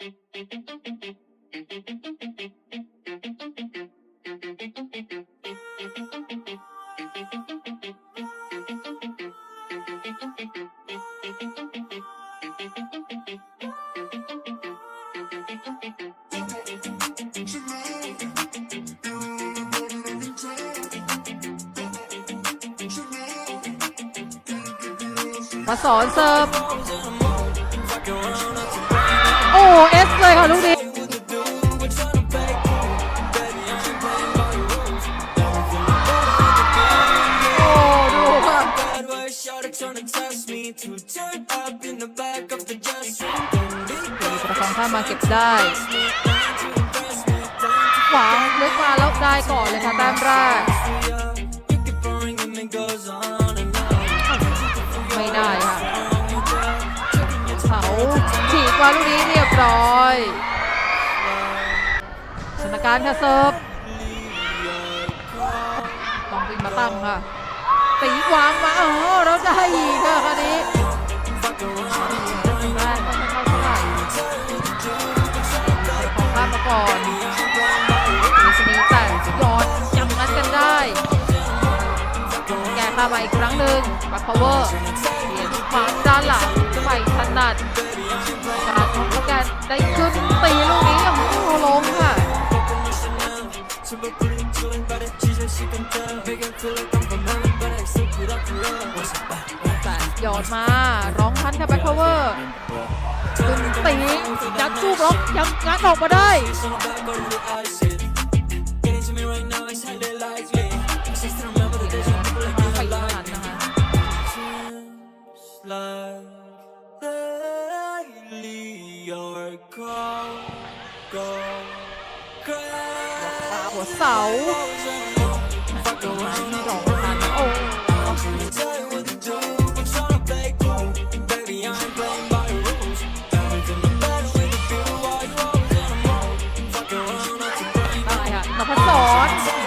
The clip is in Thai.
มาสอนเซิร์ฟ ประคองข้ามมาเก็บได้ขวางลึกมาแล้วได้ก่อนเลยค่ะแต้มแรกไม่ได้ค่ะเขาฉีกมาลูกนี้เรียบร้อยสถานการณ์ค่ะเซิร์ฟต้องวิ่งมาตั้งค่ะตีวางมาเออ เราจะให้อีกค่ะคราวนี้ได้ก็ไม่เข้าเท่าไหร่ของข้ามมาก่อนมีสนีแต่ยอดยังงัดกันได้ แกข้ามาอีกครั้งหนึ่งบัคพาวเวอร์เปลี่ยนมาด้านหลังไม่ถนัดการของสแกนได้ขึ้นตีลูกนี้โอ้โหล้มค่ะ จัดยอดมา ร้องทันกับไบ็คพาวเวอร์ตึงตียัดจูบล็อกยังงัดออกมาได้ like daily หัวเสาไม่ดอก นพศร